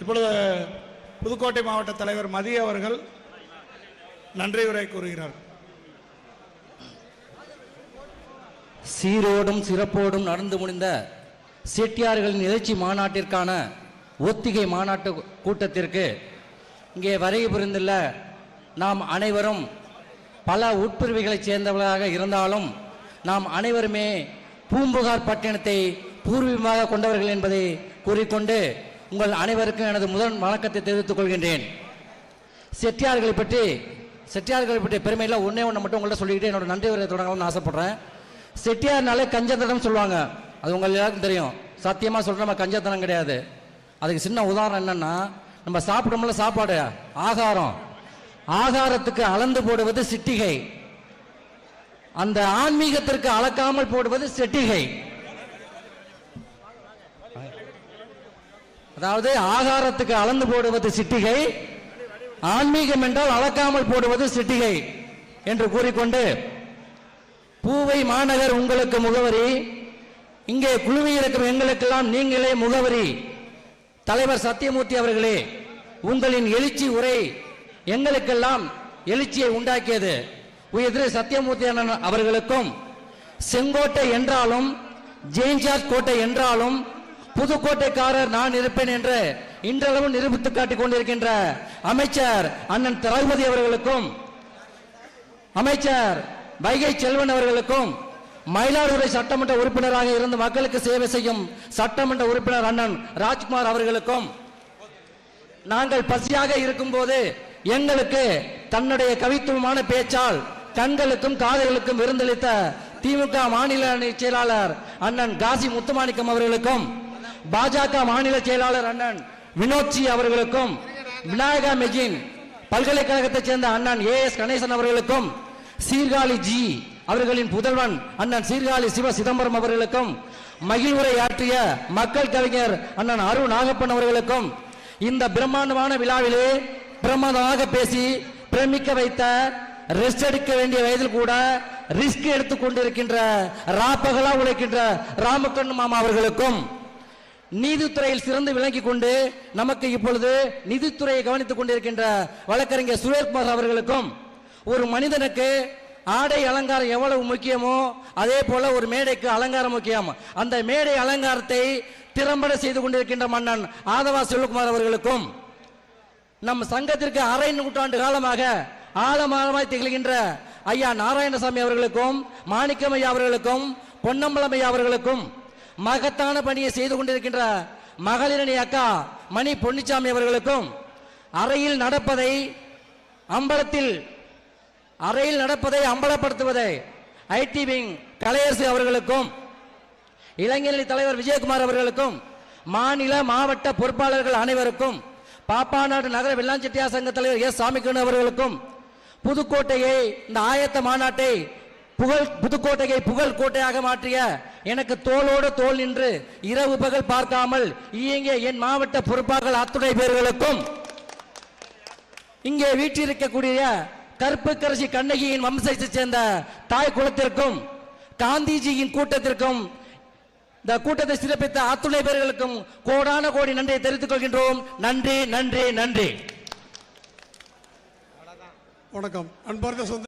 இப்பொழுது புதுக்கோட்டை மாவட்ட தலைவர் மதிய அவர்கள் நன்றி உரை கூறுகிறார். சீரோடும் சிறப்போடும் நடந்து முடிந்த செட்டியார்களின் எழுச்சி மாநாட்டிற்கான ஒத்திகை மாநாட்டு கூட்டத்திற்கு இங்கே வருகை புரிந்துள்ள நாம் அனைவரும் பல உட்பிரிவுகளைச் சேர்ந்தவர்களாக இருந்தாலும் நாம் அனைவருமே பூம்புகார் பட்டினத்தை பூர்வீகமாக கொண்டவர்கள் என்பதை கூறிக்கொண்டு உங்கள் அனைவருக்கும் எனது முதல் வணக்கத்தை தெரிவித்துக் கொள்கின்றேன். செட்டியார்களை பற்றி செட்டியார்களை பற்றி பெருமையில் ஒன்றே ஒன்று மட்டும் உங்கள்கிட்ட சொல்லிக்கிட்டு என்னோட நன்றி உரை தொடங்கணும்னு ஆசைப்பட்றேன். செட்டியார்னாலே கஞ்சத்தனம் சொல்லுவாங்க. அது உங்கள் எல்லாருக்கும் தெரியும். சத்தியமாக சொல்கிற நம்ம கஞ்சத்தனம் கிடையாது. அதுக்கு சின்ன உதாரணம் என்னென்னா நம்ம சாப்பிடும்ல சாப்பாடு ஆகாரம். ஆகாரத்துக்கு அளந்து போடுவது சிட்டிகை. அந்த ஆன்மீகத்திற்கு அளக்காமல் போடுவது செட்டிகை. அதாவது ஆகாரத்துக்கு அளந்து போடுவது சிட்டிகை ஆன்மீகம் என்றால் அளக்காமல் போடுவது சிட்டிகை என்று கூறிக்கொண்டு பூவை மாநகர் உங்களுக்கு முகவரி இங்கே குழுவில் இருக்கும் எங்களுக்கெல்லாம் நீங்களே முகவரி. தலைவர் சத்தியமூர்த்தி அவர்களே உங்களின் எழுச்சி உரை எங்களுக்கெல்லாம் எழுச்சியை உண்டாக்கியது. உயர் சத்தியமூர்த்தி அண்ணன் அவர்களுக்கும் செங்கோட்டை என்றாலும் ஜெயின்சார் கோட்டை என்றாலும் புதுக்கோட்டைக்காரர் நான் இருப்பேன் என்று இன்றளவும் நிரூபித்து காட்டிக் கொண்டிருக்கின்ற அமைச்சர் அண்ணன் திரௌபதி அவர்களுக்கும் அமைச்சர் வைகை செல்வன் அவர்களுக்கும் மயிலாடுதுறை சட்டமன்ற உறுப்பினராக இருந்து மக்களுக்கு சேவை செய்யும் சட்டமன்ற உறுப்பினர் அண்ணன் ராஜ்குமார் அவர்களுக்கும் நாங்கள் பசியாக இருக்கும்போது எங்களுக்கு தன்னுடைய கவித்துவமான பேச்சால் கண்களுக்கும் காதுகளுக்கும் விருந்தளித்த திமுக மாநில அணி செயலாளர் அண்ணன் காசி முத்துமாணிக்கம் அவர்களுக்கும் பாஜக மாநில செயலாளர் அண்ணன் வினோத்ஜி அவர்களுக்கும் விநாயகா மெஜின் பல்கலைக்கழகத்தைச் சேர்ந்த அண்ணன் ஏ எஸ் கணேசன் அவர்களுக்கும் சீர்காழி ஜி அவர்களின் புதல்வன் அண்ணன் சீர்காழி சிவ சிதம்பரம் அவர்களுக்கும் மகிழ்வுரை ஆற்றிய மக்கள் கவிஞர் அண்ணன் அரு நாகப்பன் அவர்களுக்கும் இந்த பிரம்மாண்டமான விழாவிலே பிரமாதமாக பேசி பிரமிக்க வைத்த ரெஸ்ட் எடுக்க வேண்டிய வயதில் கூட ரிஸ்க் எடுத்துக் கொண்டிருக்கின்ற ராப்பகலா உழைக்கின்ற ராமக்கண்ணு மாமா அவர்களுக்கும் நீதித்துறையில் சிறந்து விளங்கி கொண்டு நமக்கு இப்பொழுது நீதித்துறையை கவனித்துக் கொண்டிருக்கின்ற வழக்கறிஞர் சுரேஷ்குமார் அவர்களுக்கும் ஒரு மனிதனுக்கு ஆடை அலங்காரம் எவ்வளவு முக்கியமோ அதே போல ஒரு மேடைக்கு அலங்காரம் முக்கியம். அந்த மேடை அலங்காரத்தை திறம்பட செய்து கொண்டிருக்கின்ற மன்னன் ஆதவா செல்வகுமார் அவர்களுக்கும் நம் சங்கத்திற்கு அரை நூற்றாண்டு காலமாக ஆழமானமாய் திகழ்கின்ற ஐயா நாராயணசாமி அவர்களுக்கும் மாணிக்கமையா அவர்களுக்கும் பொன்னம்பலமையா அவர்களுக்கும் மகத்தான பணியை செய்து கொண்டிருக்கின்ற மகளிரணி அக்கா மணி பொன்னிச்சாமி அவர்களுக்கும் அறையில் நடப்பதை அம்பலத்தில் அறையில் நடப்பதை அம்பலப்படுத்துவதை ஐடி விங் கலையரசு அவர்களுக்கும் இளைஞரணி தலைவர் விஜயகுமார் அவர்களுக்கும் மாநில மாவட்ட பொறுப்பாளர்கள் அனைவருக்கும் பாப்பாநாடு நகர வெள்ளாஞ்செட்டியார் சங்க தலைவர் எஸ் சாமிக்கண்ணு அவர்களுக்கும் புதுக்கோட்டையை இந்த ஆயத்த மாநாட்டை புகழ் புதுக்கோட்டையை புகழ் கோட்டையாக மாற்றிய எனக்கு தோளோடு தோல் நின்று இரவு பகல் பார்க்காமல் இயங்கிய என் மாவட்ட பொறுப்பாளர்கள் அத்துணை பேர்களுக்கும் இங்கே வீற்றிருக்கக்கூடிய கருப்புக்கரசி கண்ணகியின் வம்சத்தைச் சேர்ந்த தாய் குலத்திற்கும் காந்திஜியின் கூட்டத்திற்கும் இந்த கூட்டத்தை சிறப்பித்த அத்துணை பேர்களுக்கும் கோடான கோடி நன்றியை தெரிவித்துக் கொள்கின்றோம். நன்றி நன்றி நன்றி. வணக்கம். அன்பார்ந்த சொந்த